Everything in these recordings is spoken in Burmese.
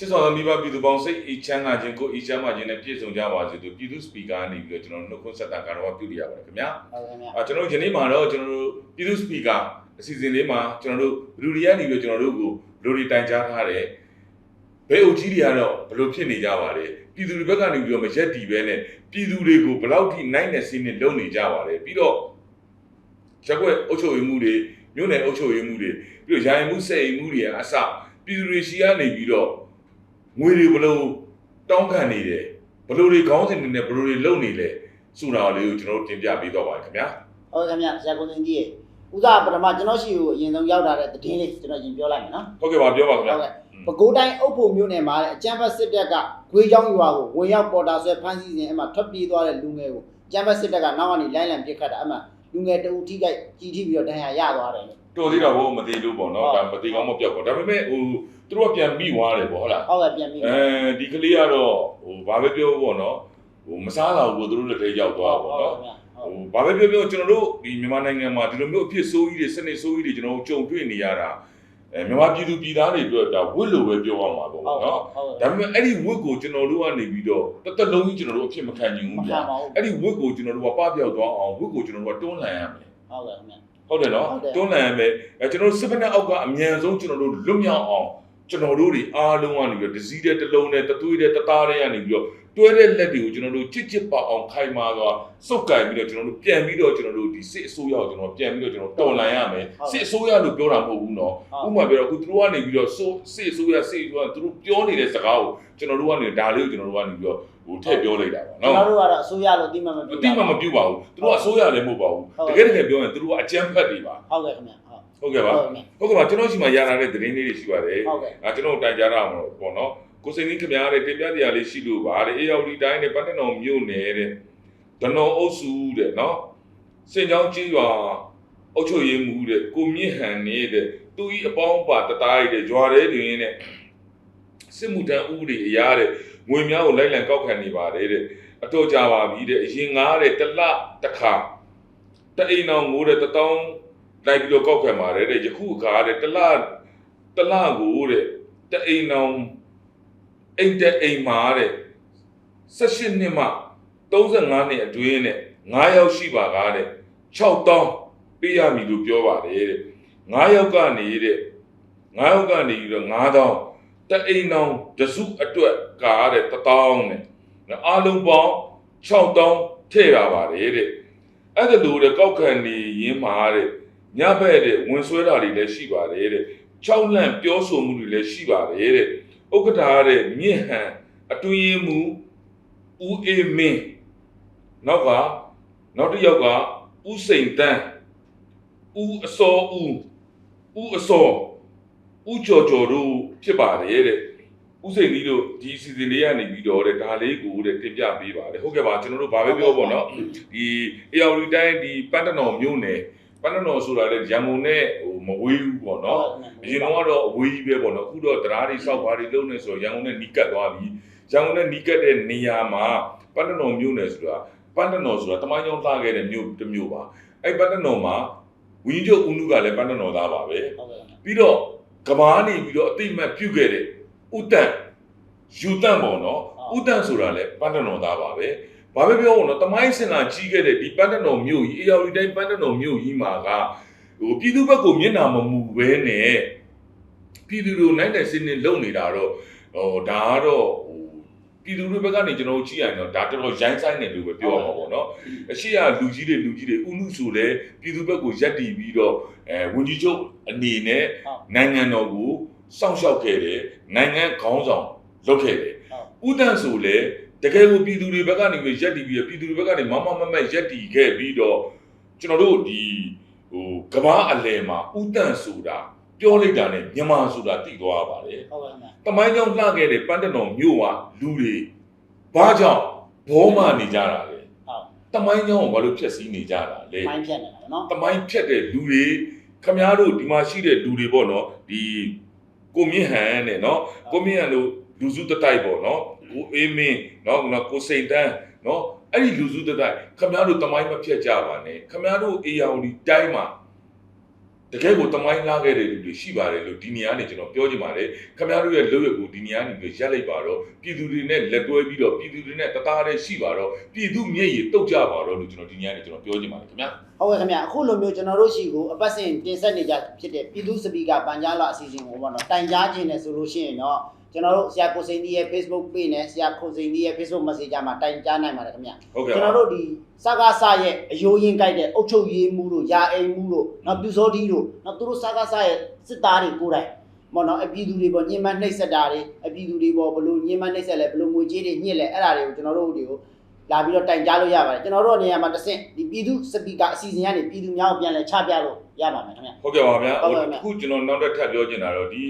ချစ်တော်သောမိဘပြည်သူပေါင်းစိတ်အေးချမ်းသာခြင်းကိုအေးချမ်းသာခြင်းနဲ့ပြည့်စုံကြပါစေလို့ပြည်သူစပီကာကနေပြီးတော့ကျွန်တော်တို့နှုတ်ခွန်းဆက်တာကတော့ပြုရပါတယ်ခင်ဗျာဟုတ်ကဲ့ဗျာအဲကျွန်တော်တို့ဒီနေ့မှာတော့ကျွန်တော်တို့ပြည်သူစပီကာအစီအစဉ်လေးမှာကျွန်တော်တို့လူတွေကနေပြီးတော့ကျွန်တော်တို့ကိုလူတွေတိုင်ကြားထားတယ်ဘယ်အုပ်ကြီးတွေကတော့ဘယ်လိုဖြစ်နေကြပါလဲပြည်သူတွေဘက်ကနေပြီးတော့မရက်တီပဲနဲ့ပြည်သူတွေကိုဘယ်လောက်ထိနိုင်တဲ့စီးနဲ့လုံနေကြပါလဲပြီးတော့ရက်ွက်အုပ်ချုပ်ရေးမှုတွေမြို့နယ်အုပ်ချုပ်ရေးမှုတွေပြီးတော့ယာယီမှုစက်ရေးမှုတွေအစပြည်သူတွေရှိကနေပြီးတော့ ငွေတွေဘယ်လိုတောင်းခံနေတယ်ဘယ်လိုတွေခေါင်းစဉ်တွေနဲ့ဘယ်လိုတွေလုံနေလဲဆိုတာလေးကိုကျွန်တော်တို့တင်ပြပေးတော့ပါခင်ဗျာဟုတ်ကဲ့ဗျာဆရာကိုစင်ကြီးရေဦးစားပထမကျွန်တော်ရှိကိုအရင်ဆုံးရောက်လာတဲ့သတင်းလေးကျွန်တော်ရင်ပြောလိုက်မယ်နော်ဟုတ်ကဲ့ပါပြောပါခင်ဗျာဟုတ်ကဲ့ပဲခူးတိုင်းအုပ်ဖို့မြို့နယ်မှာတဲ့အကြမ်းဖက်စစ်တပ်ကဂွေးချောင်းရွာကိုဝင်ရောက်ပေါ်တာဆွဲဖမ်းဆီးစဉ်အမှထွက်ပြေးသွားတဲ့လူငယ်ကိုအကြမ်းဖက်စစ်တပ်ကနောက်ကနေလိုင်းလံပစ်ခတ်တာအမှလူငယ်တအူထိခိုက်ကြီးထိပြီးတော့ဒဏ်ရာရသွားတယ်လို့တော်သေးတာဘို့မသေးလို့ပေါ့နော်ဟုတ်ဒါမသေးကောင်းမပြောက်ပေါ့ဒါပေမဲ့ဟို သူတို့ကပြန်ပြီးသွားတယ်ပေါ့ဟုတ်လားဟုတ်ကဲ့ပြန်ပြီးအဲဒီကလေးကတော့ဟိုဘာပဲပြောပေါ့နော်ဟိုမစားတာဘူးသူတို့လက်ထဲရောက်သွားပေါ့နော်ဗျာဟုတ်ဟိုဘာပဲပြောပြောကျွန်တော်တို့ဒီမြန်မာနိုင်ငံမှာဒီလိုမျိုးအဖြစ်ဆိုးကြီးတွေစနစ်ဆိုးကြီးတွေကျွန်တော်တို့ကြုံတွေ့နေရတာအဲမြန်မာပြည်သူပြည်သားတွေအတွက်ဒါဝစ်လို့ပဲပြောရမှာပေါ့ဟုတ်နော်ဟုတ်ဒါပေမဲ့အဲ့ဒီဝစ်ကိုကျွန်တော်တို့ကနေပြီးတော့တစ်သက်လုံးကြီးကျွန်တော်တို့အဖြစ်မခံနိုင်မဘူးခံဗျာပါဘူးအဲ့ဒီဝစ်ကိုကျွန်တော်တို့ကပပျောက်သွားအောင်ဝစ်ကိုကျွန်တော်တို့ကတွန်းလှန်ရမယ်ဟုတ်ကဲ့ဗျာဟုတ်တယ်နော်ဟုတ်တယ်တွန်းလှန်ရမယ်အဲကျွန်တော်တို့စစ်ဖက်နဲ့အောက်ကအမြန်ဆုံးကျွန်တော်တို့လွတ်မြောက်အောင် ကျွန်တော်တို့တွေအားလုံးကနေပြီးတော့ဒစည်းတဲ့တစ်လုံးနဲ့တသွေးတဲ့တသားတဲ့ကနေပြီးတော့တွဲတဲ့လက်တွေကိုကျွန်တော်တို့ချစ်ချစ်ပါအောင်ခိုင်မာစွာစုပ်ကင်ပြီးတော့ကျွန်တော်တို့ပြန်ပြီးတော့ကျွန်တော်တို့ဒီစစ်အစိုးရကိုကျွန်တော်ပြန်ပြီးတော့ကျွန်တော်တော်လှန်ရမယ်စစ်အစိုးရလို့ပြောတာမဟုတ်ဘူးနော်ဥပမာပြောတော့အခုသူတို့ကနေပြီးတော့ဆိုစစ်အစိုးရစစ်အစိုးရသူတို့ပြောနေတဲ့စကားကိုကျွန်တော်တို့ကနေဒါလေးကိုကျွန်တော်တို့ကနေပြီးတော့ဟိုထည့်ပြောလိုက်တာပါကျွန်နော်တော်တို့ကတော့အစိုးရလို့တိမှမမပြုတိမမပြုတ်ပါဘူးသူတို့ကအစိုးရလည်းမဟုတ်ပါဘူးတကယ်တကယ်ပြောရင်သူတို့ကအကြမ်းဖက်တွေပါဟုတ်ကဲ့ခင်ဗျာ ဟုတ်ဟုတ်ကဲ့ပါဟုတ်ကဲ့ဟုတ်ကဲ့ပါကျွန်တော်ရှိမှရလာတဲ့သတင်းလေးတွေရှိပါတယ်ဟုတ်ကဲ့အဲကျွန်တော်တိုင်ကြားရအောင်ပေါ့နော်ကိုစိန်ကြီးခင်ဗျားတဲ့တင်ပြတရားလေးရှိလို့ပါတဲ့အေယော်ဒီတိုင်းနဲ့ပတ်သက်တော်မြို့နယ်တဲ့ဒနော်အုပ်စုတဲ့နော်စင်ကြောင်းကြီးရွာအုပ်ချုပ်ရေးမှူးတဲ့ကိုမြင့်ဟန်နေတဲ့သူဤအပေါင်းပါတသားရတဲ့ဂျွာရဲတွင်တဲ့စစ်မှုထမ်းဥပဒေအရာတဲ့ငွေများကိုလိုက်လံကောက်ခံနေပါတယ်တဲ့အတော့ကြပါပြီတဲ့အရင်ငားတဲ့တစ်လတစ်ခါတအိမ်အောင်ငိုးတဲ့တထောင် လိုက်ပြီးတော့ကောက်ခံပါတယ်တဲ့ယခုအခါတဲ့တစ်လတစ်လကိုတဲ့တအိမ်အောင်အိမ်တဲ့အိမ်မှာတဲ့18နှစ်မှ35နှစ်အတွင်းနဲ့9ယောက်ရှိပါကားတဲ့6တောင်းပေးရမည်လို့ပြောပါတယ်တဲ့9ယောက်ကနေတဲ့9ယောက်ကနေပြီးတော့9တောင်းတအိမ်အောင်တစုအတွက်ကားတဲ့1တောင်းနဲ့အားလုံးပေါင်း6တောင်းထည့်ရပါတယ်တဲ့အဲ့ဒါလို့တဲ့ကောက်ခံနေရင်းမှာတဲ့ ညဘက်တဲ့ဝင်ဆွဲတာတွေလည်းရှိပါတယ်တဲ့6လန့်ပြောဆိုမှုတွေလည်းရှိပါတယ်တဲ့ဥက္ကဋ္ဌတဲ့မြင့်ဟန်အတွင်းရေးမှုဦးအေးမင်းနောက်ကနောက်တစ်ယောက်ကဦးစိန်တန်းဦးအစောဦးဦးအစောဦးကျော်ကျော်တို့ဖြစ်ပါတယ်တဲ့ဦးစိန်ကြီးတို့ဒီစီစဉ်လေးကနေပြီးတော့တဲ့ဒါလေးကိုတဲ့တင်ပြပေးပါတယ်ဟုတ်ကဲ့ပါကျွန်တော်တို့ဗာပဲပြောပေါ့နော်ဒီ AR တိုင်းဒီပန်းတနော်မြို့နယ် ပန်းတနော်ဆိုတာလေရန်ကုန်နဲ့ဟိုမဝေးဘူးပေါ့နော်အရင်တော့ကတော့အဝေးကြီးပဲပေါ့နော်အခုတော့တရားတွေစောက်ဘာတွေလုံးနေဆိုတော့ရန်ကုန်နဲ့နီးကပ်သွားပြီရန်ကုန်နဲ့နီးကပ်တဲ့နေရာမှာပန်းတနော်မြို့နယ်ဆိုတာပန်းတနော်ဆိုတာတမိုင်းကျောင်းလှခဲ့တဲ့မြို့တစ်မြို့ပါအဲ့ပန်းတနော်မှာဝင်းကျုပ်ဦးနုကလည်းပန်းတနော်သားပါပဲဟုတ်ကဲ့ပြီးတော့ကဘာနေပြီးတော့အတိတ်မဲ့ပြုတ်ခဲ့တဲ့ဥတန့်ယူတန့်ပေါ့နော်ဥတန့်ဆိုတာလည်းပန်းတနော်သားပါပဲ ဘာပဲပြောပေါ့နော်တမိုင်းစင်လာကြီးခဲ့တဲ့ဒီပန်းတနော်မြို့ကြီးအေယာဝတီတိုင်းပန်းတနော်မြို့ကြီးမှာကဟိုပြည်သူဘက်ကိုမျက်နှာမမူဘဲနဲ့ပြည်သူတို့နိုင်တဲ့စင်းနေလုံနေတာတော့ဟိုဒါကတော့ဟိုပြည်သူတွေဘက်ကနေကျွန်တော်တို့ကြည့်ရရင်တော့ဒါတော်တော်ရိုင်းဆိုင်တယ်လို့ပဲပြောရမှာပေါ့နော်အရှိရလူကြီးတွေလူကြီးတွေဥနုဆိုလဲပြည်သူဘက်ကိုရက်တီပြီးတော့အဲဝန်ကြီးချုပ်အနေနဲ့နိုင်ငံတော်ကိုစောင့်ရှောက်ခဲ့တယ်နိုင်ငံခေါင်းဆောင်လုပ်ခဲ့တယ်ဥဒန့်ဆိုလေ တကယ်ကိုပြည်သူတွေဘက်ကနေပြီးရက်တီပြီးပြည်သူတွေဘက်ကနေမမမမရက်တီခဲ့ပြီးတော့ကျွန်တော်တို့ဒီဟိုကဘာအလယ်မှာဥဒန့်ဆိုတာပြောလိုက်တာနဲ့မြန်မာဆိုတာတည်သွားပါတယ်ဟုတ်ကဲ့ခင်ဗျာတမိုင်းကြောင့်လှခဲ့တဲ့ပန်းတနော်မြို့ကလူတွေဘာကြောင့်ဘောမနေကြတာလဲဟုတ်တမိုင်းကြောင့်ဘာလို့ဖြက်စီးနေကြတာလဲမိုင်းဖြတ်နေတာပေါ့နော်တမိုင်းဖြတ်တဲ့လူတွေခမားတို့ဒီမှာရှိတဲ့လူတွေပေါ့နော်ဒီကိုမြင့်ဟန်နဲ့နော်ကိုမြင့်ဟန်တို့ လူစုတတိုက်ပေါ့နော်ကိုအေးမင်းနော်နော်ကိုစိန်တန်းနော်အဲ့ဒီလူစုတတိုက်ခမားတို့တမိုင်းမဖြတ်ကြပါနဲ့ခမားတို့အေယာဝတီတိုင်းမှာတကယ်ကိုတမိုင်းလာခဲ့တဲ့လူတွေရှိပါတယ်လို့ဒီနေရာနေကျွန်တော်ပြောချင်ပါတယ်ခင်ဗျားတို့ရဲ့လုပ်ရက်ကိုဒီနေရာနေပြီးရက်လိုက်ပါတော့ပြည်သူတွေနဲ့လက်တွဲပြီးတော့ပြည်သူတွေနဲ့တသားတည်းရှိပါတော့ပြည်သူမျက်ရည်တုတ်ကြပါတော့လို့ကျွန်တော်ဒီနေရာနေကျွန်တော်ပြောချင်ပါတယ်ခင်ဗျာဟုတ်ကဲ့ခင်ဗျအခုလိုမျိုးကျွန်တော်တို့ရှိကိုအပတ်စဉ်တင်ဆက်နေကြဖြစ်တဲ့ပြည်သူစပီကာပန်ကြားလာအစီအစဉ်ကိုပေါ့နော်တိုင်ကြားခြင်းနဲ့ဆိုလို့ရှိရင်တော့ ကျွန်တော်တို့ဆရာကိုစိန်ဒီရဲ့ Facebook page နဲ့ဆရာကိုစိန်ဒီရဲ့ Facebook Messenger မှာတိုင်ကြားနိုင်ပါတယ်ခင်ဗျဟုတ်ကဲ့ကျွန်တော်တို့ဒီစကားဆရဲ့အယိုးရင်းကြိုက်တဲ့အုတ်ချုပ်ရေးမှုတို့ယာအိမ်မှုတို့နောက်ပြူစောတီတို့နောက်သူတို့စကားဆရဲ့စစ်သားတွေကိုယ်တိုင်မော်နော်အပြည်သူတွေပေါ့ညင်မနှိပ်ဆက်တာတွေအပြည်သူတွေပေါ့ဘလို့ညင်မနှိပ်ဆက်လဲဘလို့ငွေကြေးတွေညှစ်လဲအဲ့ဒါတွေကိုကျွန်တော်တို့တွေကိုလာပြီးတော့တိုင်ကြားလို့ရပါတယ်ကျွန်တော်တို့နေရာမှာတစ်ဆင့်ဒီပြည်သူစပီကာအစီအစဉ်ကနေပြည်သူများကိုပြန်လဲချပြလို့ရပါမယ်ခင်ဗျဟုတ်ကဲ့ပါဗျာဟုတ်ကဲ့ပါအခုကျွန်တော်နောက်တစ်ထပ်ပြောချင်တာတော့ဒီ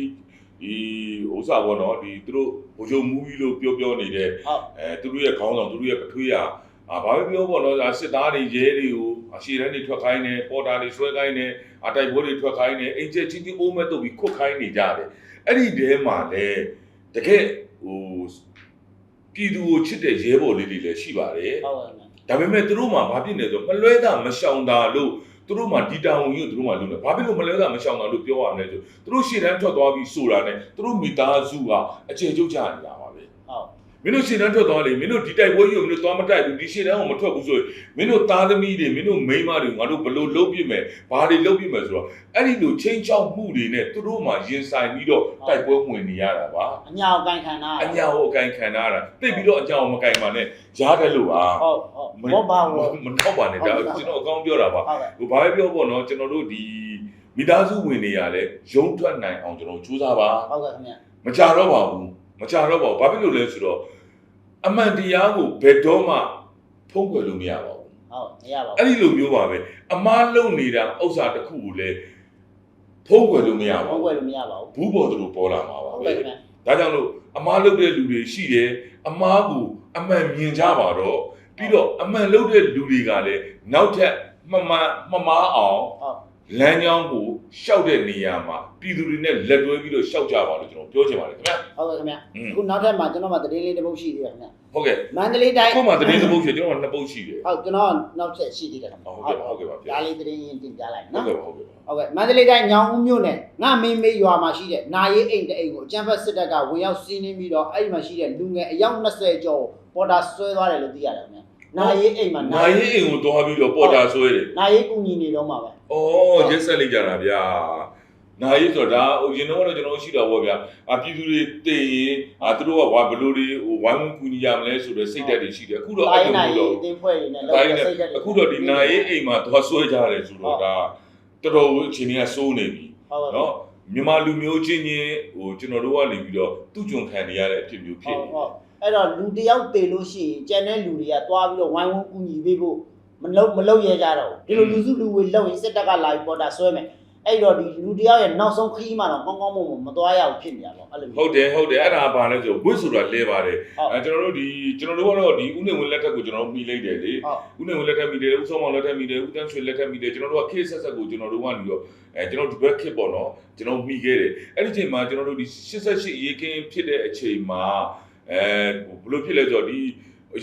ဒီဥစ္စာပေါ့နော်ဒီသူတို့ဘိုးချုပ်မူကြီးလို့ပြောပြောနေတဲ့ဟုတ်အဲသူတို့ရဲ့ခေါင်းဆောင်သူတို့ရဲ့ပထွေးရအာဘာပဲပြောပေါ့နော်ဒါစစ်သားတွေရဲတွေကိုအရှိတန်းတွေထွက်ခိုင်းနေပေါ်တာတွေဆွဲခိုင်းနေအတိုက်ဘိုးတွေထွက်ခိုင်းနေအိမ်ကျက်ချင်းချင်းအိုးမဲ့တုတ်ပြီးခုတ်ခိုင်းနေကြတယ်အဲ့ဒီတဲမှာလေတကယ်ဟိုပြည်သူကိုချစ်တဲ့ရဲဘော်လေးတွေလည်းရှိပါတယ်ဟုတ်ကဲ့ခင်ဗျဒါပေမဲ့သူတို့မှာဘာဖြစ်နေလဲဆိုမလွဲတာမရှောင်တာလို့ သူတို့မှာဒီတောင်ကြီးကိုသူတို့မှာလုပ်နေဘာဖြစ်လို့မလွဲတာမရှောင်တာလို့ပြောရမလဲဆိုသူတို့ရှေ့တန်းထွက်သွားပြီးဆိုတာနဲ့သူတို့မိသားစုကအခြေကျုပ်ကြနေတာပါပဲဟုတ် မင်းတို့ရှေ့တန်းထွက်သွားလေမင်းတို့ဒီတိုက်ပွဲကြီးကိုမင်းတို့သွားမတိုက်ဘူးဒီရှေ့တန်းကိုမထွက်ဘူးဆိုရင်မင်းတို့သားသမီးတွေမင်းတို့မိန်းမတွေငါတို့ဘလို့လုပ်ပြမယ်ဘာတွေလုပ်ပြမယ်ဆိုတော့အဲ့ဒီလိုချင်းချောက်မှုတွေနဲ့သူတို့မှာရင်ဆိုင်ပြီးတော့တိုက်ပွဲဝင်နေရတာပါအညာကိုကန်ခံတာအညာကိုအကင်ခံရတာတိတ်ပြီးတော့အညာကိုမကင်ပါနဲ့ရားတယ်လို့ပါဟုတ်ဟုတ်ဘောပါဘောမတော့ပါနဲ့ဒါကျွန်တော်အကောင်းပြောတာပါဟုတ်ကဲ့ဟိုဘာပဲပြောပေါ့နော်ကျွန်တော်တို့ဒီမိသားစုဝင်နေရလဲရုံးထွက်နိုင်အောင်ကျွန်တော်ကြိုးစားပါဟုတ်ကဲ့ခင်ဗျမကြတော့ပါဘူး မကြတော့ပါဘူးဘာဖြစ်လို့လဲဆိုတော့အမှန်တရားကိုဘယ်တော့မှဖုံးကွယ်လို့မရပါဘူးဟုတ်မရပါဘူးအဲ့ဒီလိုမျိုးပါပဲအမားလုံနေတာဥစ္စာတစ်ခုကိုလည်းဖုံးကွယ်လို့မရပါဘောဘူးကွယ်လို့မရပါဘူးဘူးပေါ်သလိုပေါ်လာမှာပါဟုတ်ပဲကဲ့ခင်ဗျဒါကြောင့်လို့အမားလုပ်တဲ့လူတွေရှိတယ်အမားကိုအမှန်မြင်ကြပါတော့ပြီးတော့အမှန်လုပ်တဲ့လူတွေကလည်းနောက်ထပ်မမှန်မမားအောင်ဟုတ် လမ်းကြောင်းကိုရှောက်တဲ့နေရာမှာပြည်သူတွေနဲ့လက်တွဲပြီးတော့ရှောက်ကြပါလို့ကျွန်တော်ပြောချင်ပါတယ်ခင်ဗျာ ဟုတ်ကဲ့ခင်ဗျอืมအခုနောက်ထပ်မှာကျွန်တော်မှာသတင်းလေးတစ်ပုဒ်ရှိသေးတယ်ခင်ဗျဟုတ်ကဲ့မန္တလေးတိုင်းအခုမှသတင်းသဘုတ်ရှိကျွန်တော်ကနှစ်ပုတ်ရှိတယ် ဟုတ်ကျွန်တော်နောက်ချက်ရှိသေးတယ်ခင်ဗျဟုတ်ကဲ့ပါဟုတ်ကဲ့ပါဗျာ ဒါလေးသတင်းရင်တင်ပြလိုက်ဟုတ်နော် ကဲ့ပါဟုတ်ကဲ့ပါ ဟုတ်ကဲ့မန္တလေးတိုင်းညောင်ဦးမြို့နယ်ငါမင်းမေးရွာမှာရှိတဲ့နာရေးအိမ်တအိမ်ကိုအကြမ်းဖက်စစ်တပ်ကဝင်ရောက်စီးနင်းပြီးတော့အဲ့ဒီမှာရှိတဲ့လူငယ်အယောက်20ကျော်ပေါ်တာဆွဲသွားတယ်လို့သိရတယ်ခင်ဗျနာရေးအိမ်မှာနိုင်ရင်အိမ်ကိုတွားပြီးတော့ပေါ်တာဆွဲတယ်နာရေးကူညီနေတော့မှာပဲ ဩရက်ဆက်လိုက်ကြတာဗျာနိုင်ရင်ဆိုတော့ဒါဟိုရင်တော့ကျွန်တော်ရှိတာပေါ့ဗျာအပြည်သူတွေတည်ရင်အာသူတို့ကဘာဘလို့တွေဟိုဝိုင်းဝန်းကူညီရမလဲဆိုတော့စိတ်ဓာတ်တွေရှိတယ်အခုတော့အဲ့လိုနာမျိုးရေးတော့အတင်းဖွဲ့ရင်းနဲ့တိုင်းနဲ့စိတ်ဓာတ်တွေအခုတော့ဒီနိုင်ရင်အိမ်မှာတွားဆွဲကြတယ်ဆိုတော့ဒါတော်တော်အချိန်ကြီးကစိုးနေပြီဟုတ်ကဲ့နော်မြန်မာလူမျိုးချင်းချင်းဟိုကျွန်တော်တို့ကနေပြီးတော့သူ့ကြုံခံနေရတဲ့အဖြစ်မျိုးဖြစ်ဟုတ်နေဟုတ်အဲ့တော့လူတစ်ယောက်တည်လို့ရှိရင်ကျန်တဲ့လူတွေကသွားပြီးတော့ဝိုင်းဝန်းကူညီပေးဖို့ မလုပ်မလုပ်ရကြတော့ဘူးဒီလိုလူစုလူဝေလောက်ရင်စစ်တပ်ကလာပြီးပေါ်တာဆွဲမယ်အဲ့တော့ဒီလူတစ်ယောက်ရဲ့နောက်ဆုံးခရီးမှတော့ကောင်းကောင်းမွန်မွန်မသွားရဘူးဖြစ်နေတာပေါ့အဲ့လိုဟုတ်တယ်ဟုတ်တယ်အဲ့ဒါဘာလဲဆိုဝစ်ဆိုတာလဲပါတယ်ဟုတ်အဲကျွန်တော်တို့ဒီကျွန်တော်တို့ကတော့ဒီဥနေဝင်လက်ထက်ကိုကျွန်တော်တို့မိလိုက်တယ်လေဟုတ်ဥနေဝင်လက်ထက်မိတယ်ဥဆောင်မောင်လက်ထက်မိတယ်ဥတန်းရွှေလက်ထက်မိတယ်ကျွန်တော်တို့ကခေတ်ဆက်ဆက်ကိုကျွန်တော်တို့ကနေတော့အဲကျွန်တော်ဒီဘက်ခေတ်ပေါ့နော်ကျွန်တော်မိခဲ့တယ်အဲ့ဒီချိန်မှာကျွန်တော်တို့ဒီ88ရေကင်းဖြစ်တဲ့အချိန်မှာအဲဘယ်လိုဖြစ်လဲဆိုတော့ဒီ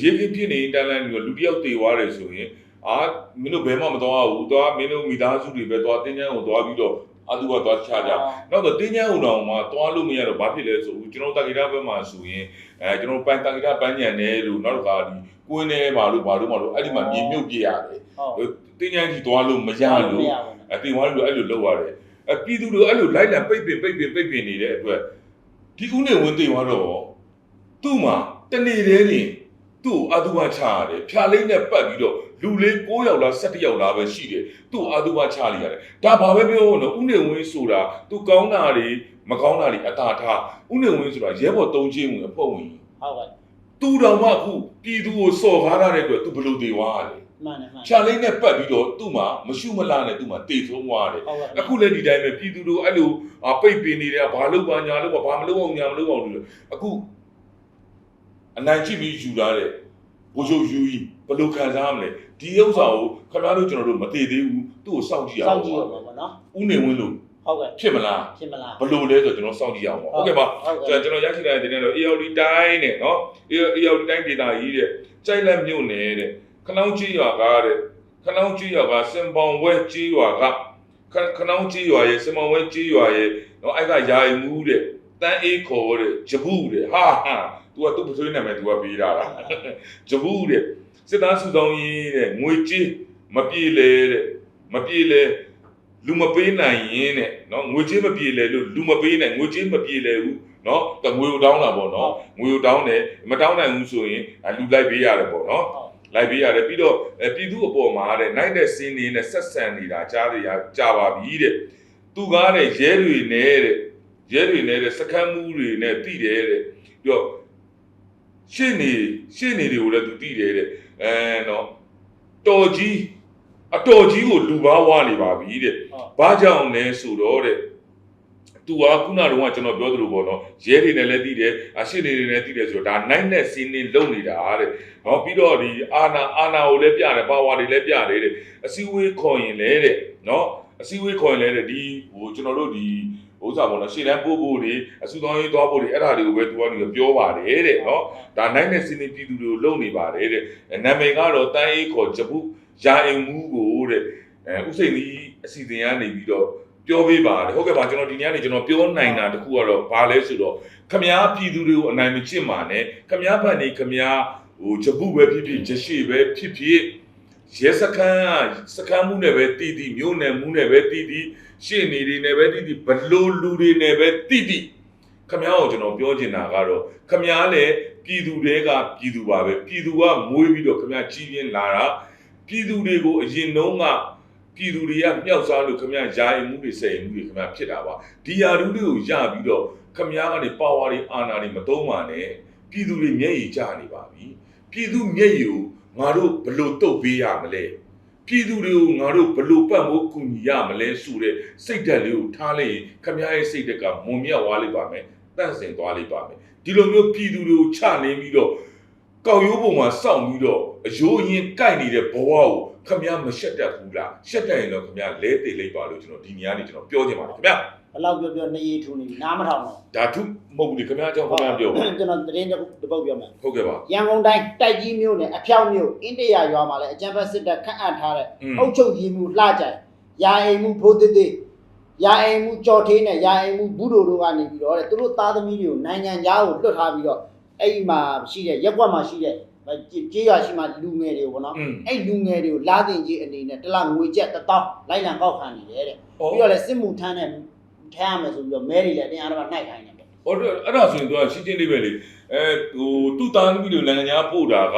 ရေကင်းဖြစ်နေတန်းလန်းပြီးတော့လူတစ်ယောက်တေသွားတယ်ဆိုရင် အာမင်းတို့ဘယ်မှမသွားဘူးသွားမင်းတို့မိသားစုတွေပဲသွားတင်းချမ်းကိုသွားပြီးတော့အတူကသွားချကြနောက်တော့တင်းချမ်းဦးတော်မှာတွားလို့မရတော့ဘာဖြစ်လဲဆိုဦးကျွန်တော်တာဂီတာဘက်မှာဆိုရင်အဲကျွန်တော်ပန်တာဂီတာပန်းညံနေလို့နောက်တစ်ခါဒီကွင်းနေပါလို့ဘာလို့မလို့အဲ့ဒီမှာမြေမြုပ်ပြရတယ်ဟုတ်တင်းချမ်းကြီးတွားလို့မရလို့ဘူးအတင်သွားလို့အဲ့လိုလုပ်ရတယ်အပြည်သူတို့အဲ့လိုလိုက်လံပိတ်ပင်ပိတ်ပင်ပိတ်ပင်နေတဲ့အတွက်ဒီဦးနေဝင်တင်သွားတော့သူ့မှာတနေ့တည်းနေ သူ့ကိုအတုပချရတယ်ဖြာလိမ့်နဲ့ပတ်ပြီးတော့လူလေး9ယောက်လား17ယောက်လားပဲရှိတယ်သူ့ကိုအတုပချလိုက်ရတယ်ဒါဘာပဲပြောလို့ဦးနေဝင်ဆိုတာသူကောင်းတာတွေမကောင်းတာတွေအတာထားဦးနေဝင်ဆိုတာရဲဘော်တုံးချင်းဝင်အဖို့ဝင်ဟုတ်ကဲ့သူတော်မှအခုပြည်သူကိုစော်ကားရတဲ့အတွက်သူဘယ်လိုတေသွားရလဲမှန်တယ်မှန်ဖြာလိမ့်နဲ့ပတ်ပြီးတော့သူ့မှာမရှုမလာနဲ့သူ့မှာတေဆုံးသွားတယ်ဟုတ်ကဲ့အခုလည်းဒီတိုင်းပဲပြည်သူတို့အဲ့လိုအာပိတ်ပင်နေတယ်ဘာလို့ပါညာလို့ပါဘာမလုပ်အောင်ညာမလုပ်အောင်လို့အခု အနိုင်ကြည့်ပြီးယူလာတဲ့ဘိုးချုပ်ယူကြီးဘယ်လိုခံစားရမလဲဒီဥစ္စာကိုခင်ဗျားတို့ကျွန်တော်တို့မတည်သေးဘူးသူ့ကိုစောင့်ကြည့်ရစောအောင်င့်ကြည့်ရမှာပေါ့နော်ဥနေဝင်းလို့ဟုတ်ကဲ့ဖြစ်မလားဖြစ်မလား ဘယ်လိုလဲဆိုတော့ကျွန်တော်စောင့်ကြည့်ရအောင်ပါဟုတ်ကဲ့ပါဟုတ်ကျွန်ကဲ့တော်ရရှိလာတဲ့တင်တော့ AOD တိုင်းနဲ့နော် AOD တိုင်းဒေတာကြီးတဲ့ကြိုက်လက်မြို့နယ်တဲ့ခလောင်းကြီးရွာကားတဲ့ခလောင်းကြီးရွာကစင်ပောင်ဝဲကြီးရွာကခခနောင်းကြီးရွာရဲ့စမောင်ဝဲကြီးရွာရဲ့နော်အဲ့ကယာယီမှုတဲ့တန်းအေးခေါ်တဲ့ဂျဘူးတဲ့ဟာဟာ तू ကသူ့ပထွေးနာမည် तू ကပေးတာလားဂျဘူးတဲ့စစ်သားစုဆောင်ရေးတဲ့ငွေကြေးမပြေလေတဲ့မပြေလေလူမပေးနိုင်ရင်တဲ့နော်ငွေကြေးမပြေလေလို့လူမပေးနိုင်ငွေကြေးမပြေလေဘူးနော်တငွေကိုတောင်းတာပေါ့နော်ငွေကိုတောင်းတယ်မတောင်းနိုင်ဘူးဆိုရင်အဲလူလိုက်ပေးရတယ်ပေါ့နော်ဟုတ်လိုက်ပေးရတယ်ပြီးတော့အဲပြည်သူအပေါ်မှာတဲ့နိုင်တဲ့စင်းနေနဲ့ဆက်ဆံနေတာကြားရကြာပါပြီတဲ့သူကားတဲ့ရဲတွေနဲ့တဲ့ရဲတွေနဲ့တဲ့စကမ်းမှုတွေနဲ့တိတယ်တဲ့ပြီးတော့ ရှင်းနေရှင်းနေတွေကိုလည်းသူတိတယ်တဲ့အဲနော်တော်ကြီးအတော်ကြီးကိုလူပါဝါနေပါပြီတဲ့ဟုတ်ဘာကြောင့်လဲဆိုတော့တဲ့သူကခုနကတော့ကျွန်တော်ပြောသလိုပေါ့နော်ရဲတွေနဲ့လည်းတည်တယ်အရှိတွေနဲ့တည်တယ်ဆိုတော့ဒါနိုင်နဲ့စီးနေလုံနေတာတဲ့ဟောပြီးတော့ဒီအာနာအာနာကိုလည်းပြတယ်ပါဝါတွေလည်းပြတယ်တဲ့အစည်းအဝေးခေါ်ရင်လည်းတဲ့နော် အစည်းအဝေးခေါ်ရင်လည်းတဲ့ဒီဟိုကျွန်တော်တို့ဒီဥစ္စာပေါ့နော်ရှေ့တန်းပို့ဖို့တွေအစူတော်ရေးသွားဖို့တွေအဲ့ဒါတွေကိုပဲသူကနေပြောပါတယ်တဲ့နော်ဒါနိုင်နဲ့စီးနေပြည်သူတွေကိုလုံနေပါတယ်တဲ့နာမည်ကတော့တန်းအေးခေါ်ဂျပုရာအင်မှုကိုတဲ့အဲဥစိန်ကြီးအစီအစဉ်ကနေပြီးတော့ပြောပေးပါတယ်ဟုတ်ကဲ့ပါကျွန်တော်ဒီနေ့ကနေကျွန်တော်ပြောနိုင်တာတခုကတော့ဘာလဲဆိုတော့ခမားပြည်သူတွေကိုအနိုင်မချစ်မှာနဲ့ခမားဘက်နေခမားဟိုဂျပုပဲဖြစ်ဖြစ်ဂျရှိပဲဖြစ်ဖြစ် ရဲစခန်းကစခန်းမှုနဲ့ပဲတည်တည်မြို့နယ်မှုနဲ့ပဲတည်တည်ရှေ့နေတွေနဲ့ပဲတည်တည်ဘလို့လူတွေနဲ့ပဲတည်တည်ခမားကိုကျွန်တော်ပြောချင်တာကတော့ခမားလည်းပြည်သူတွေကပြည်သူပါပဲပြည်သူကမွေးပြီးတော့ခမားကြီးပြင်းလာတာပြည်သူတွေကိုအရင်တုန်းကပြည်သူတွေကမြောက်စားလို့ခမရယာယီမှုတွေစင်မှုတွေခမရဖြစ်တာပါဒီယာရုတွေကိုရပြီးတော့ခမရကနေပါဝါတွေအာဏာတွေမသုံးပါနဲ့ပြည်သူတွေမျက်ရည်ကျနေပါပြီပြည်သူမျက်ရည်ကို ငါတို့ဘလို့တုတ်ပေးရမလဲပြည်သူတွေကိုငါတို့ဘလို့ပတ်မိုးကူညီရမလဲဆိုတဲ့စိတ်ဓာတ်လေးကိုထားလိုက်ရင်ခမရရဲ့စိတ်ဓာတ်ကမွန်မြတ်သွားလိမ့်ပါမယ်တန့်စင်သွားလိမ့်ပါမယ်ဒီလိုမျိုးပြည်သူတွေကိုချနေပြီးတော့ကောက်ရိုးပုံမှာစောင့်ပြီးတော့အယိုးရင်ကိုက်နေတဲ့ဘဝကို ခမရမရှက်တတ်ဘူးလားရှက်တတ်ရင်တော့ခမရလဲသေးလိုက်ပါလို့ကျွန်တော်ဒီနေရာနေကျွန်တော်ပြောချင်ပါတယ်ခမရဘယ်လောက်ပြောပြောနေရီထူနေပြီနားမထောင်တော့ဓာတုမဟုတ်ဘူးလေခမရအကြောင်းခမရပြောပါကျွန်တော်သတင်းတစ်ပုတ်ပြောမယ်ဟုတ်ကဲ့ပါရန်ကုန်တိုင်းတိုက်ကြီးမြို့နယ်အဖျောက်မြို့အိန္ဒိယရွာမှာလည်းအကြံဖက်စစ်တပ်ခန့်အပ်ထားတဲ့อืมအုတ်ချုပ်ကြီးမှုလှကြိုင်ရာအိမ်မှုဖိုးသေးသေးရာအိမ်မှုကြော်ထေးနဲ့ရာအိမ်မှုဘူးတို့တို့ကနေပြီးတော့တဲ့သူတို့သားသမီးတွေကိုနိုင်ငံသားကိုလွတ်ထားပြီးတော့အဲ့ဒီမှာရှိတဲ့ရက်ကွက်မှာရှိတဲ့ ကြေးရွာရှိမှလူငယ်တွေကိုပေါ့နော်อืมအဲ့လူငယ်တွေကိုလာတင်ကြီးအနေနဲ့တစ်လငွေကျပ်1000လိုက်လံကောက်ခံနေတယ်တဲ့ဟောပြီးတော့လည်းစစ်မှုထမ်းတဲ့ထမ်းရမယ်ဆိုပြီးတော့မဲတွေလည်းတရားတော်နှိုက်ခိုင်းတယ်ပေါ့ဟောအဲ့ဒါဆိုရင်သူကရှင်းချင်းလေးပဲလေအဲဟိုသူ့သားသမီးတွေနိုင်ငံခြားပို့တာက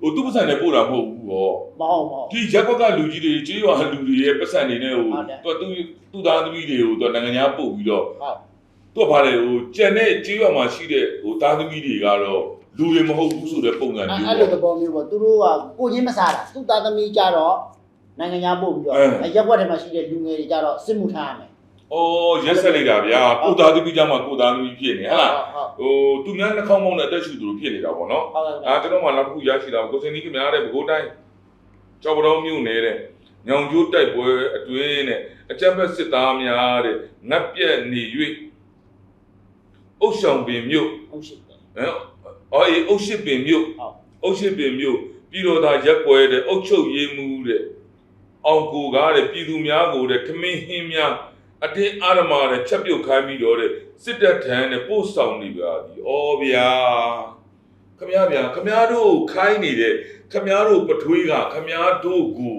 ဟိုသူ့ပတ်စံနဲ့ပို့တာမဟုတ်ဘူးဟောမဟုတ်မဟုတ်ဒီရက်ကွက်ကလူကြီးတွေကြေးရွာလူတွေရဲ့ပတ်စံနေနဲ့ဟိုဟုတ်တယ်သူကသူ့သူ့သားသမီးတွေကိုသူကနိုင်ငံခြားပို့ပြီးတော့ဟုတ်သူကဘာလဲဟိုကြံတဲ့ကြေးရွာမှာရှိတဲ့ဟိုသားသမီးတွေကတော့ လူတွေမဟုတ်ဘူးဆိုတဲ့ပုံစံအဲ့မျိုးအဲ့လိုသပေါ့ဘောမျိုးပေါ့သူတို့ကကိုချင်းမစားတာသူ့သားသမီးကြတော့နိုင်ငံသားပို့ပြီးတော့အဲအဲ့ရက်ကွက်ထဲမှာရှိတဲ့လူငယ်တွေကြတော့စစ်မှုထမ်းရမယ်။အော်ရက်ဆက်လိုက်တာဗျာ။ကိုသားသမီးကြမှာကိုသားသမီးဖြစ်နေဟဟလားဟုတ်။ဟိုသူများနှာခေါင်းပေါင်းနဲ့အသက်ရှူသူတို့ဖြစ်နေတာပေါ့နော်ဟုတ်ဟုတ်။အာကျွန်တော်မှနောက်တစ်ခုရရှိတာကိုစင်ကြီးကများတဲ့ဘကိုးတိုင်းကြောက်ပတော်မြို့နေတဲ့ညောင်ကျိုးတိုက်ပွဲအတွင်းနဲ့အကြက်ဘက်စစ်သားများတဲ့ငတ်ပြက်နေ၍အုတ်ဆောင်ပင်မြို့ဟုတ်ရှိတယ်ဟမ် အော်အေးအုတ်ရှိပင်မြို့ဟုတ်အုတ်ရှိပင်မြို့ပြည်တော်သားရက်ကွဲတဲ့အုတ်ချုပ်ရေးမှုတဲ့အောင်ကိုကားတဲ့ပြည်သူများကိုတဲ့ခမင်းဟင်းများအတင်းအာရမတဲ့ချက်ပြုတ်ခိုင်းပြီးတော့တဲ့စစ်တပ်ထမ်းတဲ့ပို့ဆောင်နေပါသည်။အော်ဗျာခမရဗျာခမရတို့ခိုင်းနေတဲ့ခမရတို့ပထွေးကခမရတို့ကို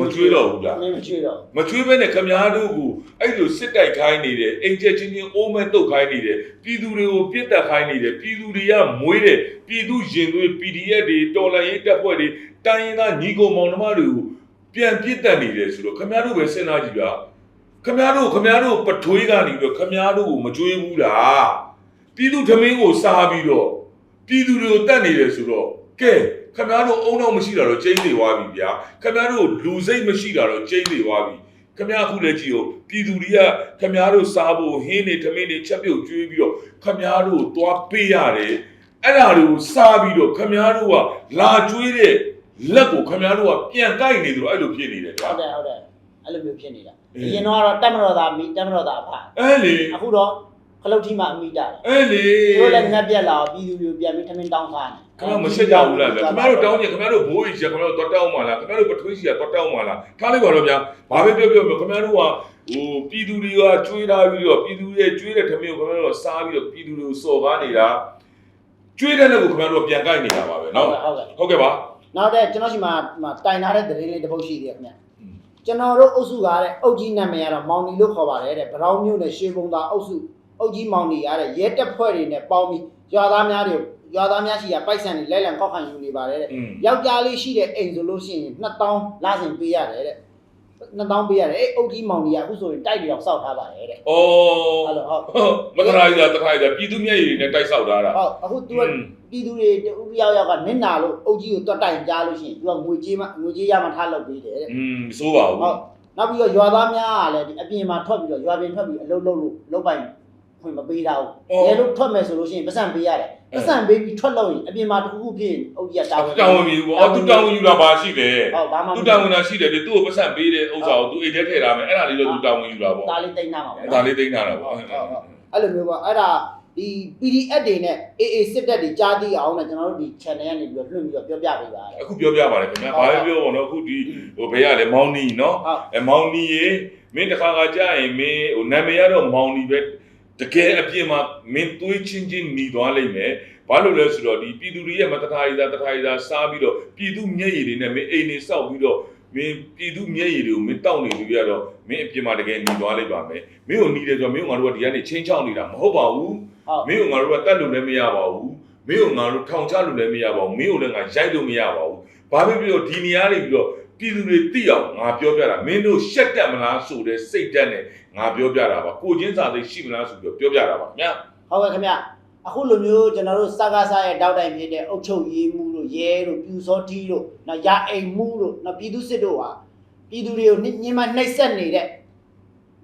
မကျွေးတော့ဘူးလားမကျွေးတော့မချွေးဘဲနဲ့ခမရတို့ကိုအဲ့လိုစစ်တိုက်ခိုင်းနေတဲ့အိမ်ချက်ချင်းချင်းအိုးမဲ့တုတ်ခိုင်းနေတဲ့ပြည်သူတွေကိုပြစ်တက်ခိုင်းနေတဲ့ပြည်သူတွေကမွေးတဲ့ပြည်သူရင်သွေး PDF တွေတော်လှန်ရေးတပ်ဖွဲ့တွေတိုင်းရင်းသားညီကိုမောင်နှမတွေကိုပြန်ပြစ်တက်နေတယ်ဆိုတော့ခမရတို့ပဲစဉ်းစားကြည့်ဗျာခမရတို့ခမရတို့ပထွေးကနေပြီးတော့ခမရတို့ကိုမကြွေးဘူးလားပြည်သူသမင်းကိုစားပြီးတော့ပြည်သူတွေကိုတတ်နေတယ်ဆိုတော့ ကဲခမရတို့အုံတော့မရှိတာတော့ကျိန်းနေသွားပြီဗျာခမရတို့လူစိတ်မရှိတာတော့ကျိန်းနေသွားပြီခမရအခုလည်းကြည့်ဦးပြည်သူတွေကခမရတို့စားဖို့ဟင်းနေသမင်းနေချက်ပြုတ်ကျွေးပြီးတော့ခမရတို့သွားပေးရတယ်အဲ့ဒါတွေကိုစားပြီးတော့ခမရတို့ကလာကျွေးတဲ့လက်ကိုခမရတို့ကပြန်ကိုက်နေတယ်လို့အဲ့လိုဖြစ်နေတယ်ဗျာဟုတ်တယ်ဟုတ်တယ်အဲ့လိုမျိုးဖြစ်နေတာအေးအရင်တော့ကတော့တက်မတော်သားမိတက်မတော်သားဖာအဲ့လေအခုတော့ခလုတ်ထီမှအမိတာတယ်အဲ့လေသူတို့လည်းငတ်ပြက်လာအောင်ပြည်သူတွေကိုပြန်ပြီးထမင်းတောင်းစားနေ ခင်ဗျားမရှက်ကြဘူးလားခင်ဗျားတို့တောင်းကြခင်ဗျားတို့ဘိုးကြီးခင်ဗျားတို့တွတ်တောင်းမှလားခင်ဗျားတို့ပထွေးကြီးကတွတ်တောင်းမှလားထားလိုက်ပါတော့ဗျာဘာပဲပြောပြောခင်ဗျားတို့ကဟိုပြည်သူတွေကကျွေးထားပြီးတော့ပြည်သူတွေကျွေးတဲ့ထမင်းကိုခင်ဗျားတို့စားပြီးတော့ပြည်သူတွေကိုစော်ကားနေတာကျွေးတဲ့လက်ကိုခင်ဗျားတို့ပြန်ကိုက်နေတာပါပဲဟုတ်နော်ကဲ့ဟုတ်ကဲ့ဟုတ်ကဲ့ပါနောက်တဲ့ကျွန်တော်ရှိမှာမှာတိုင်ထားတဲ့သတင်းလေးတစ်ပုဒ်ရှိသေးတယ်ခင်ဗျอืมကျွန်တော်တို့အုပ်စုကတဲ့အုတ်ကြီးနာမည်ကတော့မောင်နီလို့ခေါ်ပါတယ်တဲ့ဗရောင်းမျိုးနဲ့ရှေးဘုံသားအုပ်စုအုတ်ကြီးမောင်နီရတဲ့ရဲတပ်ဖွဲ့တွေနဲ့ပေါင်းပြီးရွာသားများတွေ ရွာသားများရှိရာပိုက်ဆံတွေလဲလံကောက်ခံယူနေပါတယ်တဲ့ယောက်ျားလေးရှိတဲ့အိမ်ဆိုလို့ရှိရင်2000လစဉ်ပေးရတယ်တဲ့2000ပေးရတယ်အဲ့အုတ်ကြီးမောင်ကြီးကအခုဆိုရင်တိုက်ပြီးတော့စောက်ထားပါတယ်တဲ့ဩအဲ့လိုဟုတ်မကရာကြီးကတခါကြီးပြည်သူမျက်ရည်နဲ့တိုက်စောက်ထားတာဟုတ်အခု तू ကပြည်သူတွေတူတူယောက်ယောက်ကနင့်နာလို့အုတ်ကြီးကိုတွတ်တိုင်ကြားလို့ရှိရင် तू ကငွေကြေးမငွေကြေးရမှထားလုပ်ပေးတယ်တဲ့อืมစိုးပါဘူးဟုတ်နောက်ပြီးတော့ရွာသားများကလည်းဒီအပြင်မှာထွက်ပြီးတော့ရွာပြင်ထွက်ပြီးအလုပ်လုပ်လို့လုပ်ပိုင် ခွင့်မပေးတာဘူး။ရဲလို့ထွက်မယ်ဆိုလို့ရှိရင်ပတ်စံပေးရတယ်။ပတ်စံပေးပြီးထွက်လို့ရင်အပြင်မှာတစ်ခုခုဖြစ်ရင်အုပ်ကြီးကတာဝန်တောင်းဝင်ပြီပေါ့အော်သူတောင်းဝင်ယူတာပါရှိတယ်ဟုတ်ဘာမှသူတောင်းဝင်တာရှိတယ်လေသူ့ကိုပတ်စံပေးတဲ့ဥစ္စာကိုသူအိတ်ထဲထည့်ထားမယ်အဲ့ဒါလေးတော့သူတောင်းဝင်ယူတာပေါ့ဒါလေးတိတ်နာမှာပေါ့ဒါလေးသိမ်းထားတာပေါ့အဲ့လိုမျိုးပေါ့အဲ့ဒါဒီ PDF တွေနဲ့ AA စစ်တပ်တွေကြားသိအောင်နဲ့ကျွန်တော်တို့ဒီ channel ကနေပြီးတော့လွှင့်ပြီးတော့ပြောပြပေးပါရအခုပြောပြပါလေခင်ဗျာဘာပဲပြောပါတော့အခုဒီဟိုဘယ်ရလဲမောင်နီနော်ဟုတ်အဲမောင်နီရေမင်းတစ်ခါကကြာရင်မင်းဟိုနာမည်ကတော့မောင်နီပဲ တကယ်အပြစ်မှာမင်းသွေးချင်းချင်းหนีသွားလိမ့်မယ်ဘာလို့လဲဆိုတော့ဒီပြည်သူတွေရဲ့မတထာရီသာတထာရီသာစားပြီးတော့ပြည်သူမျက်ရည်တွေနဲ့မင်းအိမ်နေစောက်ပြီးတော့မင်းပြည်သူမျက်ရည်တွေကိုမင်းတောက်နေလို့ရတော့မင်းအပြစ်မှာတကယ်หนีသွားလိမ့်ပါမယ်မင်းကိုหนีတယ်ဆိုတော့မင်းကငါတို့ကဒီကနေချင်းချောင်းနေတာမဟုတ်ပါဘူး ဟုတ် မင်းကိုငါတို့ကတတ်လို့လည်းမရပါဘူးမင်းကိုငါတို့ထောင်ချလို့လည်းမရပါဘူးမင်းကိုလည်းငါရိုက်လို့မရပါဘူးဘာဖြစ်ဖြစ်တော့ဒီနေရာနေပြီးတော့ပြည်သူတွေသိအောင်ငါပြောပြတာမင်းတို့ရှက်တက်မလားဆိုတဲ့စိတ်ဓာတ်နဲ့ ငါပြောပြတာပါကိုချင်းစာသိရှိမလားဆိုပြီးတော့ပြောပြတာပါညာဟုတ်ကဲ့ခင်ဗျအခုလိုမျိုးကျွန်တော်တို့စကားစားရဲ့တောက်တိုင်ဖြစ်တဲ့အုတ်ချုပ်ရေးမှုတို့ရဲတို့ပြူစောတီးတို့နောက်ရအိမ်မှုတို့နောက်ပြည်သူစစ်တို့ဟာပြည်သူတွေကိုညှဉ်းမနှိပ်စက်နေတဲ့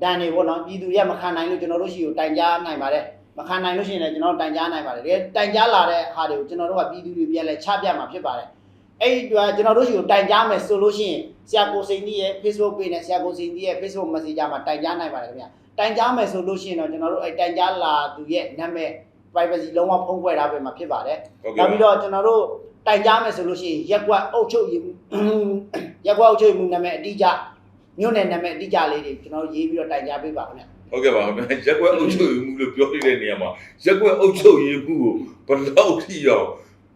ဒဏ်တွေပေါ့နော်ပြည်သူရမခံနိုင်လို့ကျွန်တော်တို့ရှိကိုတိုင်ကြားနိုင်ပါတယ်မခံနိုင်လို့ရှိရင်လည်းကျွန်တော်တို့တိုင်ကြားနိုင်ပါတယ်ဒီတိုင်ကြားလာတဲ့ဟာတွေကိုကျွန်တော်တို့ကပြည်သူတွေပြန်လဲချပြမှာဖြစ်ပါတယ် အဲ့ဒီတော့ကျွန်တော်တို့ရှိကိုတိုင်ကြားမယ်ဆိုလို့ရှိရင်ဆရာကိုစိန်ကြီးရဲ့ Facebook page နဲ့ဆရာကိုစိန်ကြီးရဲ့ Facebook Messenger မှာတိုင်ကြားနိုင်ပါတယ်ခင်ဗျတိုင်ကြားမယ်ဆိုလို့ရှိရင်တော့ကျွန်တော်တို့အဲ့တိုင်ကြားလာသူရဲ့နာမည် privacy လုံးဝဖုံးကွယ်ထားပေးမှာဖြစ်ပါတယ်ဟုတ်။နောက်ကဲ့ပြီးတော့ကျွန်တော်တို့တိုင်ကြားမယ်ဆိုလို့ရှိရင်ရက်ကွက်အုပ်ချုပ်ရေးမှုရက်ကွက်အုပ်ချုပ်ရေးမှုနာမည်အတိအကျမြို့နယ်နာမည်အတိအကျလေးတွေကျွန်တော်တို့ရေးပြီးတော့တိုင်ကြားပေးပါခင်ဗျ။ဟုတ်ကဲ့ပါခင်ဗျာရက်ကွက်အုပ်ချုပ်ရေးမှုလို့ပြောနေတဲ့နေရာမှာရက်ကွက်အုပ်ချုပ်ရေးမှုကိုဘယ်လောက်ထိအောင်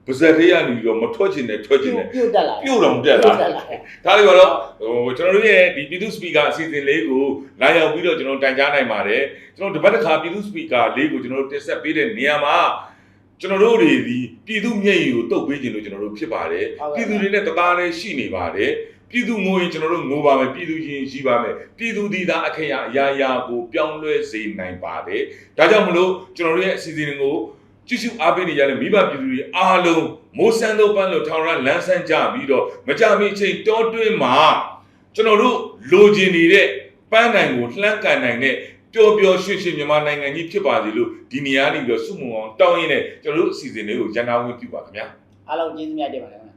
ပါဇက်တွေကနေပြီးတော့မထွက်ချင်နဲ့ထွက်ချင်နဲ့ပြုတ်တက်လာပြုတ်တော့တက်လာတက်လာဒါလေးပါတော့ဟိုကျွန်တော်တို့ရဲ့ဒီပြည်သူစပီကာအစီအစဉ်လေးကိုလာရောက်ပြီးတော့ကျွန်တော်တိုင်ကြားနိုင်ပါတယ်ကျွန်တော်ဒီဘက်တစ်ခါပြည်သူစပီကာလေးကိုကျွန်တော်တို့တင်ဆက်ပေးတဲ့နေရာမှာကျွန်တော်တို့တွေဒီပြည်သူမျက်ရည်ကိုတုတ်ပေးခြင်းလို့ကျွန်တော်တို့ဖြစ်ပါတယ်ပြည်သူတွေနဲ့တသားလေးရှိနေပါတယ်ပြည်သူငိုရင်ကျွန်တော်တို့ငိုပါမယ်ပြည်သူရင်ရှိပါမယ်ပြည်သူဒီသားအခရာအရာရာကိုပြောင်းလဲစေနိုင်ပါတယ်ဒါကြောင့်မလို့ကျွန်တော်တို့ရဲ့အစီအစဉ်ကို ကျူးကျူးအားပေးနေကြတဲ့မိဘပြည်သူတွေအားလုံးမိုးစံသောပန်းလိုထောင်ရလန်းဆန်းကြပြီးတော့မကြမီအချိန်တောတွင်းမှာကျွန်တော်တို့လိုချင်နေတဲ့ပန်းနိုင်ကိုလှမ်းကန်နိုင်တဲ့ပျော်ပျော်ရွှင်ရွှင်မြန်မာနိုင်ငံကြီးဖြစ်ပါစေလို့ဒီနေရာနေပြီးတော့စုမုံအောင်တောင်းရင်းနဲ့ကျွန်တော်တို့အစီအစဉ်လေးကိုရန်နာဝင်ပြုပါခင်ဗျာအားလုံးကျေးဇူးများတင်ပါတယ်ခင်ဗျာ